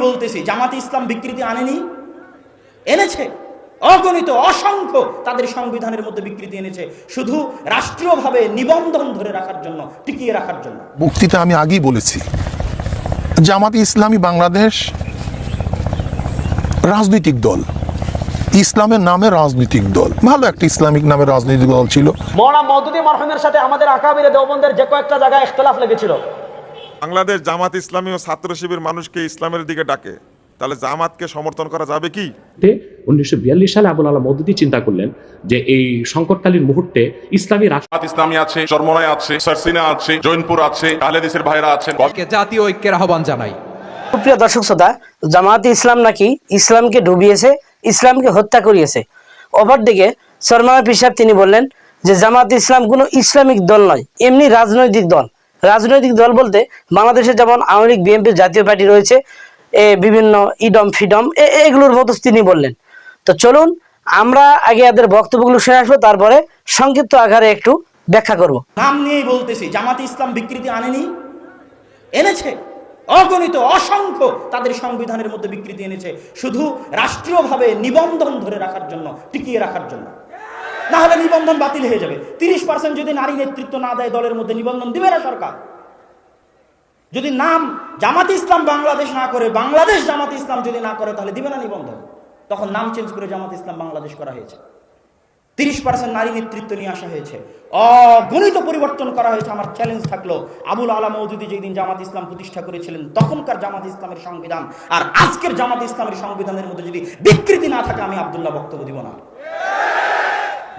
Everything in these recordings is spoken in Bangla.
বলতেছি জামাতে ইসলাম বিকৃতি আনেনি? এনেছে। অগণিত অসংখ্য তাদের সংবিধানের মধ্যে বিকৃতি এনেছে। শুধু রাষ্ট্রীয়ভাবে নিবন্ধন ধরে রাখার জন্য টিকিয়ে রাখার জন্য। মুক্তিতে আমি আগেই বলেছি। জামাত ইসলামী বাংলাদেশ রাজনৈতিক দল। ইসলামের নামে রাজনৈতিক দল। ভালো একটা ইসলামিক নামে রাজনৈতিক দল ছিল। মৌলানা মৌদুদি মরহুমের সাথে আমাদের আকাবিরে দেওবন্দের যে কয়েকটা জায়গায় ইখতলাফ লেগেছিল। বাংলাদেশ জামাত ইসলামী ও ছাত্র শিবির মানুষকে ইসলামের দিকে ডাকে। তাহলে জামাতকে সমর্থন করা যাবে কি? উনিশশো সালে আবুল আলা মদুদি চিন্তা করলেন যে এই সংকটকালীন মুহূর্তে ইসলামী রাষ্ট্র ইসলামী আছে চরমনায় আছে সারসিনা আছে জৈনপুর আছে আহলেদিসের ভাইরা আছেন। জাতীয় ঐক্যের আহ্বান জানাই। সুপ্রিয় দর্শক শ্রোতা জামায়াতে ইসলাম নাকি ইসলামকে ডুবিয়েছে ইসলামকে হত্যা করিয়েছে? অপরদিকে সরমানা পিসাব তিনি বললেন যে জামায়াতে ইসলাম কোনো ইসলামিক দল নয় এমনি রাজনৈতিক দল। রাজনৈতিক দল বলতে বাংলাদেশে যেমন আওয়ামী লীগ বিএনপির জাতীয় পার্টি রয়েছে, এ বিভিন্ন ইডম, ফিডম এগুলোর মতো তিনি বললেন। তো চলুন, আমরা আগে এদের বক্তব্যগুলো শুনে আসব, তারপরে সংক্ষিপ্ত আকারে একটু ব্যাখ্যা করব। নাম নিয়েই বলতেছি, জামাতে ইসলাম বিকৃতি আনেনি, এনেছে, অগণিত, অসংখ্য তাদের সংবিধানের মধ্যে বিকৃতি এনেছে, শুধু রাষ্ট্রীয়ভাবে নিবন্ধন ধরে রাখার জন্য, টিকিয়ে রাখার জন্য। না হলে নিবন্ধন বাতিল হয়ে যাবে। তিরিশ পার্সেন্ট যদি নারী নেতৃত্ব না দেয়, দলের মধ্যে নিবন্ধন দিবে না সরকার। যদি নাম জামাত ইসলাম বাংলাদেশ না করে, বাংলাদেশ জামাত ইসলাম যদি না করে, তাহলে দিবে না নিবন্ধন। তখন নাম চেঞ্জ করে জামাত ইসলাম বাংলাদেশ করা হয়েছে। তিরিশ পার্সেন্ট নারী নেতৃত্ব নিয়ে আসা হয়েছে। অগণিত পরিবর্তন করা হয়েছে। আমার চ্যালেঞ্জ থাকল, আবুল আলা মৌদুদি যেদিন জামাত ইসলাম প্রতিষ্ঠা করেছিলেন, তখনকার জামাত ইসলামের সংবিধান। আর আজকের জামাত ইসলামের সংবিধানের মধ্যে যদি বিকৃতি না থাকে, আমি আবদুল্লাহ বক্তব্য দিব না।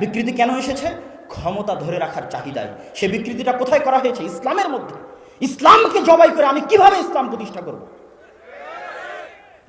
বিকৃতি কেন এসেছে? ক্ষমতা ধরে রাখার চাহিদায়। সে বিকৃতিটা কোথায় করা হয়েছে? ইসলামের মধ্যে। ইসলামকে জবাই করে আমি কীভাবে ইসলাম প্রতিষ্ঠা করব?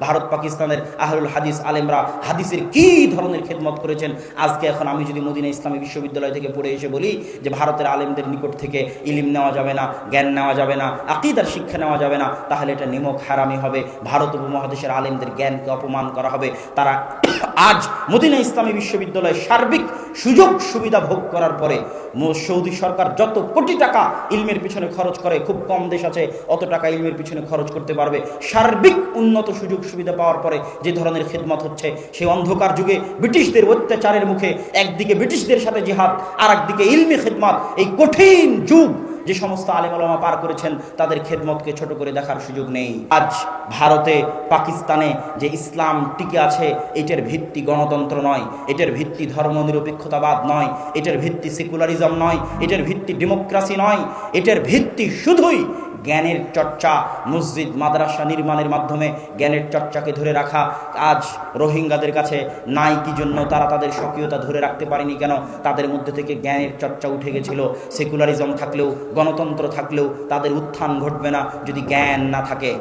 ভারত পাকিস্তানের আহলুল হাদিস আলেমরা হাদিসের কি ধরনের খেদমত করেছেন? আজকে এখন আমি যদি মদিনা ইসলামী বিশ্ববিদ্যালয় থেকে পড়ে এসে বলি যে ভারতের আলেমদের নিকট থেকে ইলিম নেওয়া যাবে না, জ্ঞান নেওয়া যাবে না, আকিদার শিক্ষা নেওয়া যাবে না, তাহলে এটা নিমক হারামি হবে। ভারত উপমহাদেশের আলেমদের জ্ঞানকে অপমান করা হবে। তারা আজ মদিনা ইসলামী বিশ্ববিদ্যালয়ে সার্বিক সুযোগ সুবিধা ভোগ করার পরে সৌদি সরকার যত কোটি টাকা ইলমের পিছনে খরচ করে, খুব কম দেশ আছে, অত টাকা ইলমের পিছনে খরচ করতে পারবে। সার্বিক উন্নত সুযোগ সুবিধা পাওয়ার পরে যে ধরনের খেদমত হচ্ছে, সেই অন্ধকার যুগে ব্রিটিশদের অত্যাচারের মুখে একদিকে ব্রিটিশদের সাথে জিহাদ আর একদিকে ইলমি খেদমত। এই কঠিন যুগ যে সমস্ত আলেমা পার করেছেন, তাদের খেদমতকে ছোট করে দেখার সুযোগ নেই। আজ ভারতে, পাকিস্তানে যে ইসলাম টিকে আছে, এটার ভিত্তি গণতন্ত্র নয়, এটার ভিত্তি ধর্মনিরপেক্ষতাবাদ নয়, এটার ভিত্তি সেকুলারিজম নয়, এটার ভিত্তি ডেমোক্রাসি নয়, এটার ভিত্তি শুধুই জ্ঞানের চর্চা, মসজিদ, মাদ্রাসা নির্মাণের মাধ্যমে জ্ঞানের চর্চাকে ধরে রাখা। আজ রোহিঙ্গাদের কাছে নাই কি জন্য? তারা তাদের স্বকীয়তা ধরে রাখতে পারেনি কেন? তাদের মধ্যে থেকে জ্ঞানের চর্চা উঠে গেছিল। সেকুলারিজম থাকলেও, গণতন্ত্র থাকলেও তাদের উত্থান ঘটবে না যদি জ্ঞান না থাকে।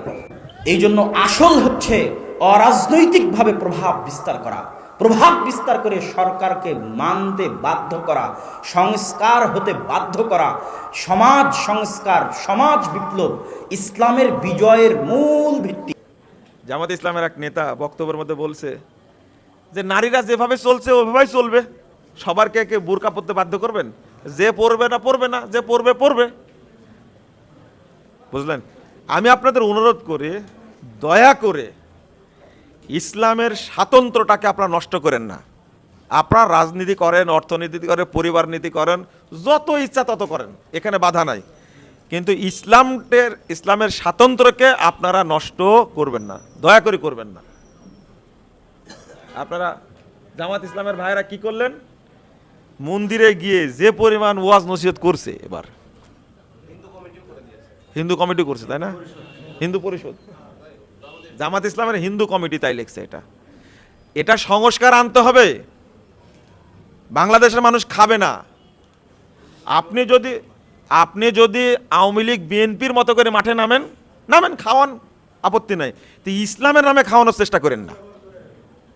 এই জন্য আসল হচ্ছে অরাজনৈতিকভাবে প্রভাব বিস্তার করা। প্রভাব বিস্তার করে সরকারকে মানতে বাধ্য করা, সংস্কার হতে বাধ্য করা, সমাজ সংস্কার, সমাজ বিপ্লব, ইসলামের বিজয়ের মূল ভিত্তি। জামাত ইসলামের এক নেতা বক্তব্যের মধ্যে বলছে যে, নারীরা যেভাবে চলছে ওইভাবেই চলবে। সবারকে কে বোরকা পরতে বাধ্য করবেন? যে পড়বে না পড়বে না, যে পড়বে পড়বে বুঝলেন? আমি আপনাদের অনুরোধ করে, দয়া করে ইসলামের স্বাতন্ত্রটাকে আপনারা নষ্ট করেন না। আপনারা রাজনীতি করেন, অর্থনীতি করেন, পরিবার নীতি করেন, যত ইচ্ছা তত করেন, এখানে বাধা নাই। কিন্তু ইসলামের ইসলামের স্বাতন্ত্র্যকে আপনারা নষ্ট করবেন না, দয়া করে করবেন না। আপনারা জামাত ইসলামের ভাইরা কি করলেন? মন্দিরে গিয়ে যে পরিমাণ ওয়াজ নসিহত করছে এবার। হিন্দু কমিটি করছে, তাই না? হিন্দু পরিষদ। জামাত ইসলামের হিন্দু কমিটি তাই লিখছে এটা। এটা সংস্কার আনতে হবে। বাংলাদেশের মানুষ খাবে না। আপনি যদি আপনি যদি আওয়ামী লীগ, বিএনপির মতো করে মাঠে নামেন নামেন, খাওয়ান, আপত্তি নাই। তো ইসলামের নামে খাওয়ানোর চেষ্টা করেন না।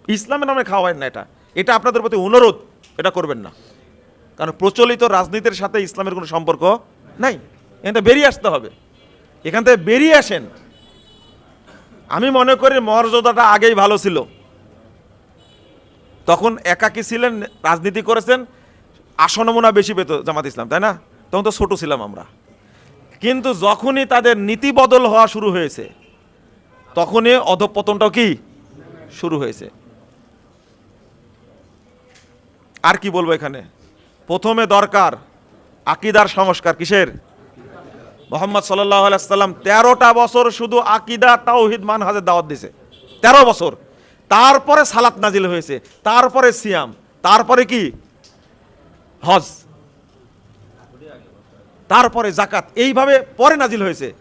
ইসলামের নামে খাওয়াবেন না এটা। এটা আপনাদের প্রতি অনুরোধ, এটা করবেন না। কারণ প্রচলিত রাজনীতির সাথে ইসলামের কোনো সম্পর্ক নাই। এখান থেকে বেরিয়ে আসতে হবে। এখান থেকে বেরিয়ে আসেন। আমি মনে করি মর্যাদাটা আগেই ভালো ছিল। তখন একাকী ছিলেন, রাজনীতি করেছেন আসনমনা বেশি পেত জামাত ইসলাম, তাই না? তখন তো ছোট ছিলাম আমরা। কিন্তু যখনই তাদের নীতি বদল হওয়া শুরু হয়েছে, তখনই অধপতনটাও কি? শুরু হয়েছে। আর কি বলব এখানে? প্রথমে দরকার আকিদার সংস্কার, কিসের? মোহাম্মদ সাল্লাহ আলাইসাল্লাম তেরোটা বছর শুধু আকিদা, তাওহিদ, মানহাজের দাওয়াত দিছে। তেরো বছর। তারপরে সালাত নাজিল হয়েছে। তারপরে সিয়াম। তারপরে কি? হজ। তারপরে জাকাত এইভাবে পরে নাজিল হয়েছে।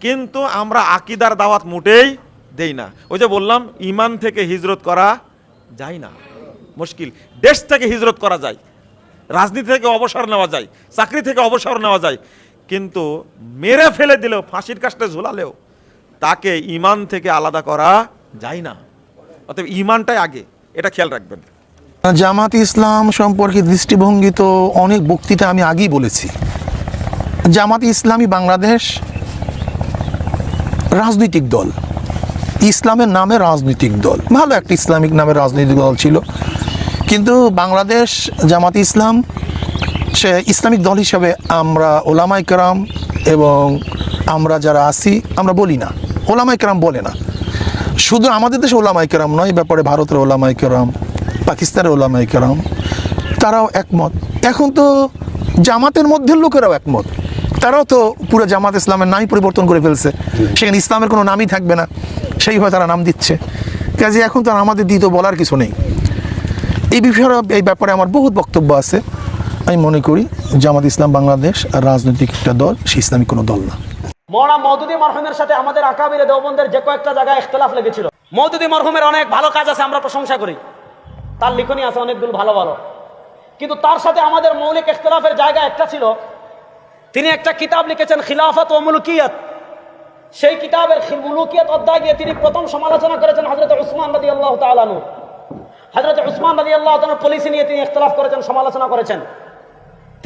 কিন্তু আমরা আকিদার দাওয়াত মোটেই দেই না। ওই যে বললাম ইমান থেকে হিজরত করা যায় না। মুশকিল। দেশ থেকে হিজরত করা যায়। রাজনীতি থেকে অবসর নেওয়া যায়। চাকরি থেকে অবসর নেওয়া যায়। কিন্তু মেরে ফেলে দিলেও, ফাঁসির কাজটা ঝোলালেও, তাকে ইমান থেকে আলাদা করা যায় না। অতএব ইমানটাই আগে, এটা খেয়াল রাখবেন। জামাত ইসলাম সম্পর্কে দৃষ্টিভঙ্গি তো অনেক বক্তৃতা আমি আগেই বলেছি। জামাত ইসলামী বাংলাদেশ রাজনৈতিক দল। ইসলামের নামে রাজনৈতিক দল। ভালো একটা ইসলামিক নামে রাজনৈতিক দল ছিল। কিন্তু বাংলাদেশ জামাত ইসলাম সে ইসলামিক দল হিসাবে আমরা ওলামাই কেরাম এবং আমরা যারা আছি, আমরা বলি না। ওলামাই কেরাম বলে না। শুধু আমাদের দেশে ওলামাই কেরাম নয় ব্যাপারে ভারতের ওলামাই কেরাম, পাকিস্তানের ওলামাই কেরাম, তারাও একমত। এখন তো জামাতের মধ্যে লোকেরাও একমত। তারাও তো পুরো জামাত ইসলামের নামই পরিবর্তন করে ফেলছে। সেখানে ইসলামের কোনো নামই থাকবে না। সেইভাবে তারা নাম দিচ্ছে। কাজে এখন তো আমাদের দ্বিতীয় বলার কিছু নেই। এই বিষয়ে এই ব্যাপারে আমার বহুত বক্তব্য আছে। আমি মনে করি জামাত ইসলাম বাংলাদেশ আর রাজনৈতিক একটা দল, সে ইসলামিক কোনো দল না। মৌলানা মৌদুদি মরহুমের সাথে আমাদের আকাবিরে দেওবন্দের যে কয়েকটা জায়গায় ইখতলাফ লেগেছিল। মৌদুদি মরহুমের অনেক ভালো কাজ আছে, আমরা প্রশংসা করি। তার লিখনি আছে অনেকগুলো ভালো ভালো। কিন্তু তার সাথে আমাদের মৌলিক ইখতলাফের জায়গা একটা ছিল। তিনি একটা কিতাব লিখেছেন, খিলাফত ও মুলকিয়ত। সেই কিতাবের মুলুকিয়ত অধ্যায় দিয়ে তিনি প্রথম সমালোচনা করেছেন হজরত উসমান রাদি আল্লাহ তালানু হজরত উসমান রাদি আল্লাহ পলিসি নিয়ে তিনি ইখতলাফ করেছেন, সমালোচনা করেছেন।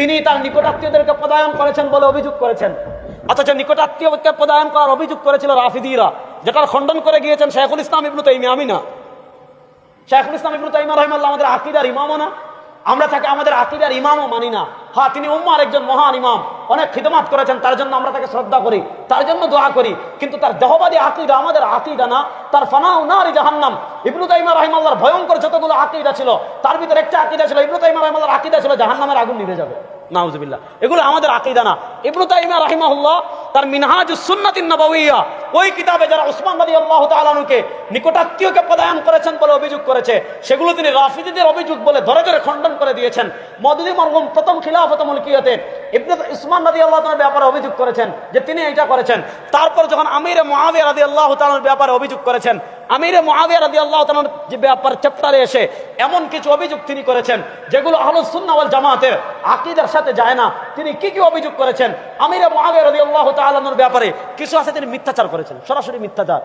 তিনি তার নিকটাত্মীয়দেরকে পদায়ন করেছেন বলে অভিযোগ করেছেন। অথচ নিকটাত্মীয়কে পদায়ন করার অভিযোগ করেছিল রাফিদিরা, যেটার খণ্ডন করে গিয়েছেন শেখুল ইসলাম ইবনু তাইমি আমি না শেখুল ইসলাম ইবনু তাইমা রহমাল্লাহ আমাদের আকিদার ইমামও না। আমরা তাকে আমাদের আকিদার ইমামও মানি না। হ্যাঁ তিনি উম্মার একজন মহান ইমাম। অনেক খিদমাত করেছেন, তার জন্য আমরা তাকে শ্রদ্ধা করি, তার জন্য দোয়া করি। কিন্তু তার দেহবাদী আকিদা আমাদের আকিদা না, তার ফানাও নারী জাহান্নাম। ইবনু তাইমা রহমাল্লাহর ভয়ঙ্কর যতগুলো আকিদা ছিল, তার ভিতরে একটা আকিদা ছিল, ইবনু তাইমা আকিদা ছিল, জাহান্নামের আগুন নিভে যাবে। নাউজুবিল্লাহ। এগুলো আমাদের আকিদা না। ইবনু তাইমা তার মিনহাজুস সুন্নাতিন নবওয়িয়া ওই কিতাবে যারা উসমান আল্লাহ তাআলাকে নিকটাত্মীয়কে পদায়ন করেছেন বলে অভিযোগ করেছে, সেগুলো তিনি রাফিদিদের অভিযোগ বলে ধরে ধরে খণ্ডন করে দিয়েছেন। মদুদি মরহুম প্রথম খিলাফত মুলকিয়তে ইবনে উসমান রাদিয়াল্লাহু তাআলার ব্যাপারে অভিযোগ করেছেন যে তিনি এটা করেছেন। তারপর যখন আমিরে মুআবিয়া রাদিয়াল্লাহু তাআলার ব্যাপারে অভিযোগ করেছেন, আমিরে মুআবিয়া রাদিয়াল্লাহু তাআলার যে ব্যাপার চ্যাপ্টারে এসে এমন কিছু অভিযোগ তিনি করেছেন, যেগুলো আহলুস সুন্নাহ ওয়াল জামাতের আকীদার সাথে যায় না। তিনি কি কি অভিযোগ করেছেন? আমির আমিরে মুআবিয়া আল্লাহ তাআলার ব্যাপারে কিছু আছে তিনি মিথ্যাচার করেছেন। সরাসরি মিথ্যাচার।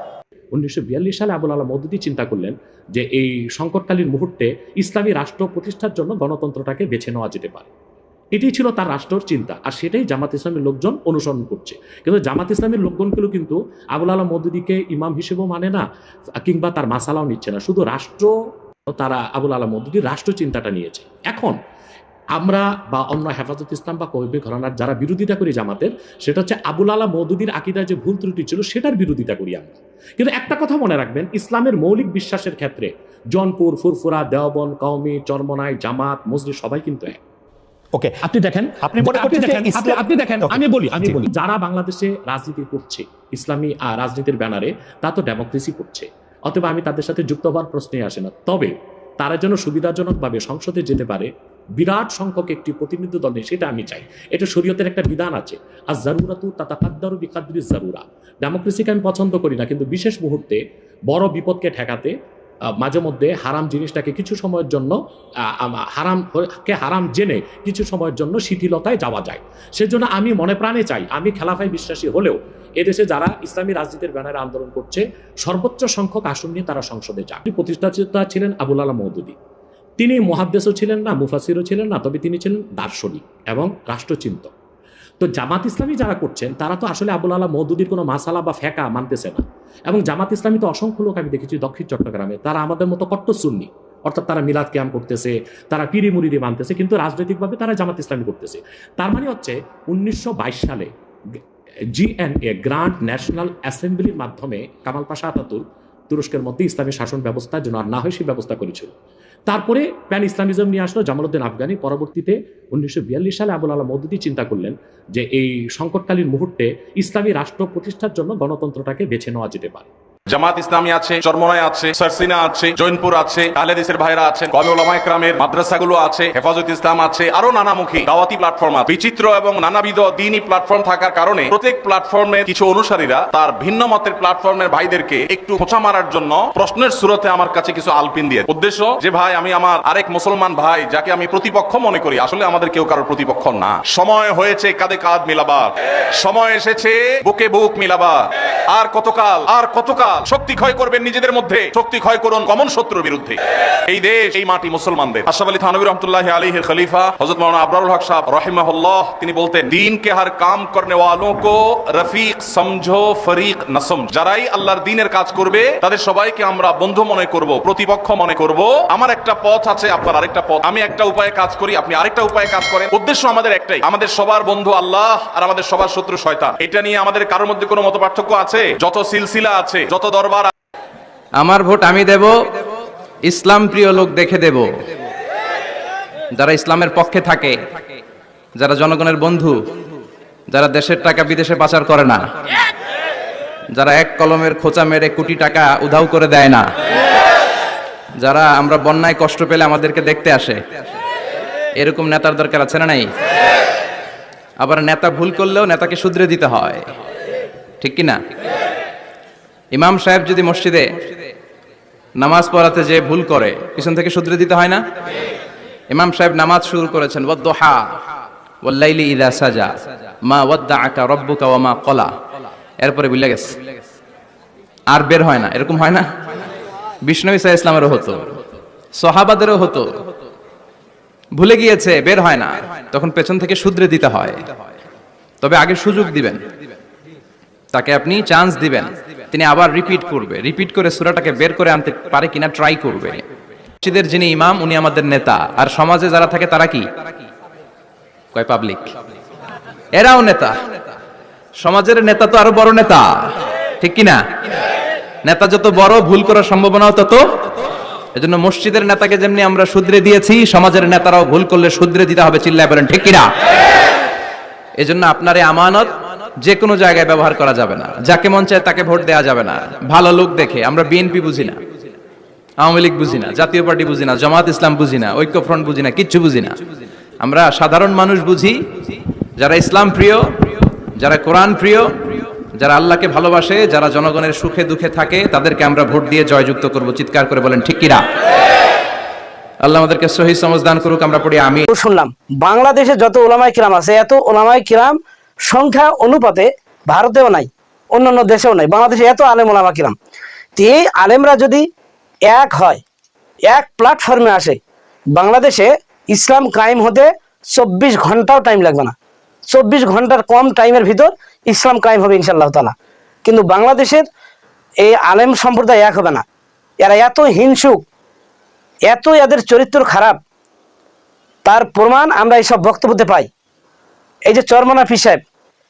উনিশশো সালে আবুল আলা মদুদি চিন্তা করলেন যে এই সংকটকালীন মুহূর্তে ইসলামী রাষ্ট্র প্রতিষ্ঠার জন্য গণতন্ত্রটাকে বেছে নেওয়া যেতে পারে। এটাই ছিল তার রাষ্ট্রর চিন্তা, আর সেটাই জামাত ইসলামের লোকজন অনুসরণ করছে। কিন্তু জামাত ইসলামের লোকজনগুলো কিন্তু আবুল আলা মদুদিকে ইমাম হিসেবেও মানে না, কিংবা তার মাসালাও নিচ্ছে না। শুধু রাষ্ট্র তারা আবুল আলা মদুদির রাষ্ট্র চিন্তাটা নিয়েছে। এখন আমরা বা অন্য হেফাজত ইসলাম বা কবিবে ঘরানার যারা বিরোধিতা করি জামাতের সেটা হচ্ছে আবুল আলা মৌদুদির আকিদায় যে ভুল ত্রুটি ছিল সেটার বিরোধিতা করি আমরা। কিন্তু একটা কথা মনে রাখবেন ইসলামের মৌলিক বিশ্বাসের ক্ষেত্রে জনপুর ফুরফুরা দেওবন কওমি চরমনাই জামাত মসজিদ সবাই কিন্তু এক। ওকে আপনি দেখেন আপনি দেখেন, আপনি- দেখেন আমি বলি আমি বলি। যারা বাংলাদেশে রাজনীতি করছে ইসলামী আহ, রাজনীতির ব্যানারে তা তো ডেমোক্রেসি করছে। অথবা আমি তাদের সাথে যুক্ত হওয়ার প্রশ্নে আসে না। তবে তারা যেন সুবিধাজনকভাবে সংসদে যেতে পারে বিরাট সংখ্যক একটি প্রতিনিধি দল সেটা আমি চাই। এটা শরীয়তের একটা বিধান আছে। আর জারুরাতু তাতা কাদ্দারু বিকাদ্রি জারুরা। ডেমোক্রেসিকে আমি পছন্দ করি না, কিন্তু বিশেষ মুহূর্তে বড় বিপদকে ঠেকাতে মাঝে মধ্যে হারাম জিনিসটাকে কিছু সময়ের জন্য আম- হারাম জেনে কিছু সময়ের জন্য শিথিলতায় যাওয়া যায়। সেজন্য আমি মনে প্রাণে চাই, আমি খেলাফায় বিশ্বাসী হলেও এদেশে যারা ইসলামী রাজনীতির ব্যানারে আন্দোলন করছে, সর্বোচ্চ সংখ্যক আসন নিয়ে তারা সংসদে যান প্রতিষ্ঠাতা ছিলেন আবুল আলা মৌদুদি। তিনি মহাদ্দেশও ছিলেন না মুফাসিরও ছিলেন না, তবে তিনি ছিলেন দার্শনিক এবং রাষ্ট্রচিন্তক। তো জামাত ইসলামী যারা করছেন, তারা তো আসলে আবুল আলাহ মৌদুদির কোনো মাসালা বা ফেকা মানতেছে না। এবং জামাত ইসলামী তো অসংখ্য লোক আমি দেখেছি, দক্ষিণ চট্টগ্রামে, তারা আমাদের মতো কট্টর সুন্নি। অর্থাৎ তারা মিলাদ ক্যাম্প করতেছে, তারা পিরি মুরিদি মানতেছে, কিন্তু রাজনৈতিকভাবে তারা জামাত ইসলামী করতেছে। তার মানে হচ্ছে, উনিশশো বাইশ সালে জিএনএ গ্র্যান্ড ন্যাশনাল অ্যাসেম্বলির মাধ্যমে কামাল পাশা আতাতুর তুরস্কের মধ্যে ইসলামী শাসন ব্যবস্থা যেন আর না হয়, সেই ব্যবস্থা করেছিল। তারপরে প্যান ইসলামিজম নিয়ে আসলো জামালউদ্দিন আফগানি। পরবর্তীতে উনিশশো বিয়াল্লিশ সালে আবুল আলা মৌদুদি চিন্তা করলেন যে এই সংকটকালীন মুহূর্তে ইসলামী রাষ্ট্র প্রতিষ্ঠার জন্য গণতন্ত্রটাকে বেছে নেওয়া যেতে পারে। জামাত ইসলামী আছে চরমনায় আছে সারসিনা আছে, জৈনপুর আছে আহলেদিসের ভাইরা আছেন, কবে ওলামা একরামের মাদ্রাসাগুলো আছে, হেফাজত ইসলাম আছে, আরও নানামুখী দাওয়াতি প্ল্যাটফর্ম আছে। বিচিত্র এবং নানাবিধ দিনই প্ল্যাটফর্ম থাকার কারণে প্রত্যেক প্ল্যাটফর্মের কিছু অনুসারীরা তার ভিন্ন মতের প্ল্যাটফর্মের ভাইদেরকে একটু খোঁচা মারার জন্য প্রশ্নের সুরতে আমার কাছে কিছু আলপিন দিয়ে। উদ্দেশ্য, যে ভাই, আমি আমার আরেক মুসলমান ভাই, যাকে আমি প্রতিপক্ষ মনে করি, আসলে আমাদের কেউ কারোর প্রতিপক্ষ না। সময় হয়েছে কাঁধে কাঁধ মিলাবার। সময় এসেছে, বুকে বুক মিলাবার। আর কতকাল আর কতকাল? শক্তি ক্ষয় করবেন নিজেদের মধ্যে। শক্তি ক্ষয় করুন কমন শত্রুর বিরুদ্ধে। এই দেশ, এই মাটি মুসলমানদের। আশরাফ আলী থানবী রহমতুল্লাহ আলীর খলিফা হজরত মৌলানা আবরারুল হক সাহেব রহিমাহুল্লাহ, তিনি বলতেন দিন কে হর কাম করনে ওয়ালোं को রফিক, সমঝো, ফরিক না সমঝ যারাই আল্লাহর দিনের কাজ করবে, তাদের সবাইকে আমরা বন্ধু মনে করব, প্রতিপক্ষ মনে করব। আমার একটা পথ আছে, আপনার আরেকটা পথ। আমি একটা উপায়ে কাজ করি, আপনি আরেকটা উপায়ে কাজ করেন। উদ্দেশ্য আমাদের একটাই, আমাদের সবার বন্ধু আল্লাহ আর আমাদের সবার শত্রু শয়তান। এটা নিয়ে আমাদের কারোর মধ্যে কোনো মত পার্থক্য আছে? যত সিলসিলা আছে, যত দরবার আমার ভোট আমি দেব, ইসলাম প্রিয় লোক দেখে দেব। যারা ইসলামের পক্ষে থাকে, যারা জনগণের বন্ধু, যারা দেশের টাকা বিদেশে পাচার করে না, যারা এক কলমের খোঁচা মেরে কোটি টাকা উধাও করে দেয় না, যারা আমরা বন্যায় কষ্ট পেলে আমাদেরকে দেখতে আসে, এরকম নেতার দরকার আছে না নাই? আবার নেতা ভুল করলেও নেতাকে শুধরে দিতে হয়, ঠিক কিনা না? ইমাম সাহেব যদি মসজিদে নামাজ পড়াতে যে ভুল করে, পিছন থেকে শুধরে দিতে হয় না? ইমাম সাহেব নামাজ শুরু করেছেন এরপরে বুঝলে গেছে। আর বের হয় না। এরকম হয় না? বিষ্ণু ইসা ইসলামেরও হতো, সহাবাদেরও হতো। ভুলে গিয়েছে, বের হয় না। তখন পেছন থেকে শুধরে দিতে হয়। তবে আগে সুযোগ দিবেন। তাকে আপনি চান্স দিবেন। তিনি আবার রিপিট করবে। রিপিট করে সুরাটাকে বের করে আনতে পারে কিনা ট্রাই করবে। মসজিদের যিনি ইমাম, উনি আমাদের নেতা। আর সমাজে যারা থাকে তারা কি? কয় পাবলিক এরাও নেতা। সমাজের নেতা তো আরও বড় নেতা। ঠিক কি না নেতা যত বড়, ভুল করার সম্ভাবনাও তত। এজন্য মসজিদের নেতাকে যেমনি আমরা শুধরে দিয়েছি, সমাজের নেতারাও ভুল করলে শুধরে দিতে হবে, চিল্লায় বলেন, ঠিক কিনা? এজন্য আপনার এই আমানত যে কোনো জায়গায় ব্যবহার করা যাবে না। যাকে মন চায় তাকে ভোট দেওয়া যাবে না। ভালো লোক দেখে, আমরা বিএনপি বুঝি না। আওয়ামী লীগ বুঝি না। জাতীয় পার্টি বুঝি না। জামাত ইসলাম বুঝি না। ঐক্য ফ্রন্ট বুঝি না। কিচ্ছু বুঝি না। আমরা সাধারণ মানুষ বুঝি, যারা ইসলাম প্রিয়, যারা কোরআন প্রিয়, যারা আল্লাহকে ভালোবাসে, যারা জনগণের সুখে দুঃখে থাকে, তাদেরকে আমরা ভোট দিয়ে জয়যুক্ত করব। চিৎকার করে বলেন, ঠিক কিনা আল্লাহ আমাদেরকে সহি সমজদান করুক, আমরা পড়ি আমি শুনলাম, বাংলাদেশে যত ওলামাই কিরাম আছে, এত ওলামাই কিরাম সংখ্যা অনুপাতে ভারতেও নাই, অন্যান্য দেশেও নাই, বাংলাদেশে এত আলেম ওলামা কিরাম। তো এই আলেমরা যদি এক হয়, এক প্ল্যাটফর্মে আসে, বাংলাদেশে ইসলাম কায়েম হতে চব্বিশ ঘন্টাও টাইম লাগবে না। চব্বিশ ঘণ্টার কম টাইমের ভিতর ইসলাম কায়েম হবে ইনশাল্লাহ তালা কিন্তু বাংলাদেশের এই আলেম সম্প্রদায় এক হবে না। এরা এত হিংসুক, এত এদের চরিত্র খারাপ, তার প্রমাণ আমরা এইসব বক্তব্যতে পাই। এই যে চরমনা পি সাহেব,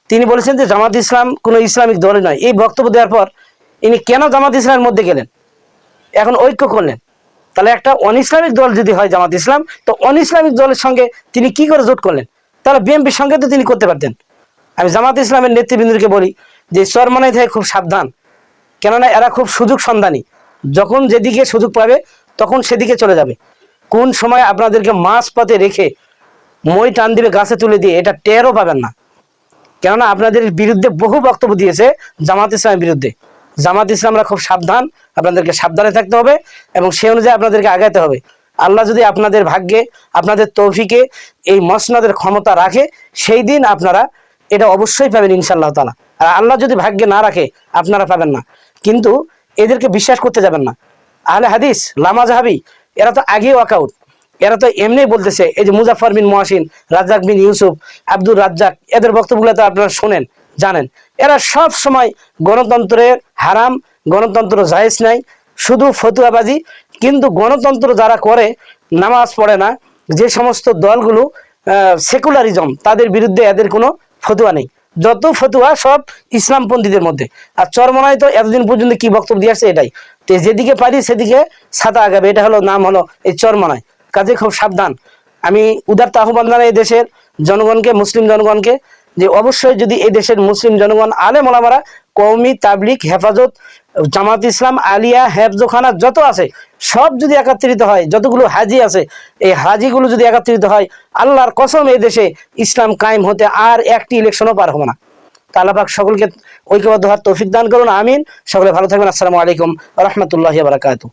তিনি বলেছেন যে জামাত ইসলাম কোনো ইসলামিক দল নয়। এই বক্তব্য দেওয়ার পর ইনি কেন জামাত ইসলামের মধ্যে গেলেন? এখন ঐক্য করলেন। তাহলে একটা অন ইসলামিক দল যদি হয় জামাত ইসলাম, তো অন ইসলামিক দলের সঙ্গে তিনি কি করে জোট করলেন? তাহলে বিএনপির সঙ্গে তো তিনি করতে পারতেন। আমি জামাত ইসলামের নেতৃবৃন্দকে বলি যে চরমনায় থেকে খুব সাবধান। কেননা এরা খুব সুযোগ সন্ধানী। যখন যেদিকে সুযোগ পাবে, তখন সেদিকে চলে যাবে। কোন সময় আপনাদেরকে মাছ পথে রেখে মই টান দিবে গাছে তুলে দিয়ে, এটা টেরও পাবেন না। কেননা আপনাদের বিরুদ্ধে বহু বক্তব্য দিয়েছে জামাত ইসলামের বিরুদ্ধে। জামাত ইসলামরা খুব সাবধান, আপনাদেরকে সাবধানে থাকতে হবে এবং সেই অনুযায়ী আপনাদেরকে আগাইতে হবে। আল্লাহ যদি আপনাদের ভাগ্যে, আপনাদের তৌফিকে এই মসনাদের ক্ষমতা রাখে, সেই দিন আপনারা এটা অবশ্যই পাবেন ইনশাল্লাহ তালা আর আল্লাহ যদি ভাগ্যে না রাখে, আপনারা পাবেন না। কিন্তু এদেরকে বিশ্বাস করতে যাবেন না। আহলে হাদিস লামা জাহাবি এরা তো আগেই ওয়াকআউট এরা তো এমনি বলতেছে, এই যে মুজাফর বিন মহাসিন, রাজ্জাক বিন ইউসুফ, আব্দুর রাজ্জাক, এদের বক্তব্যগুলো তো আপনারা শোনেন, জানেন। এরা সব সময় গণতন্ত্রের হারাম, গণতন্ত্র জায়েজ নাই, শুধু ফতুয়াবাজি, কিন্তু গণতন্ত্র যারা করে, নামাজ পড়ে না, যে সমস্ত দলগুলো সেকুলারিজম, তাদের বিরুদ্ধে এদের কোনো ফতুয়া নেই। যত ফতুয়া সব ইসলামপন্থীদের মধ্যে। আর চরমনায় তো এতদিন পর্যন্ত কি বক্তব্য দিয়ে আসছে এটাই। তো যেদিকে পারি সেদিকে ছাতা আগাবে, এটা হলো, নাম হলো এই চরমনায়। কাজে খুব সাবধান। আমি উদারতা আহ্বান জানাই এই দেশের জনগণকে, মুসলিম জনগণকে, যে অবশ্যই যদি এই দেশের মুসলিম জনগণ আলে মোলামারা কৌমি তাবলিক হেফাজত, জামাত ইসলাম, আলিয়া, হেফজোখানা যত আছে, সব যদি একত্রিত হয়, যতগুলো হাজি আছে, এই হাজিগুলো যদি একত্রিত হয়, আল্লাহর কসম এই দেশে ইসলাম কায়েম হতে আর একটি ইলেকশনও পার হবে না। তা আল্লাহ পাক সকলকে ঐক্যবদ্ধ হওয়ার তৌফিক দান করুন, আমিন। সকলে ভালো থাকবেন, আসসালামু আলাইকুম রহমতুল্লাহ বারাকাতু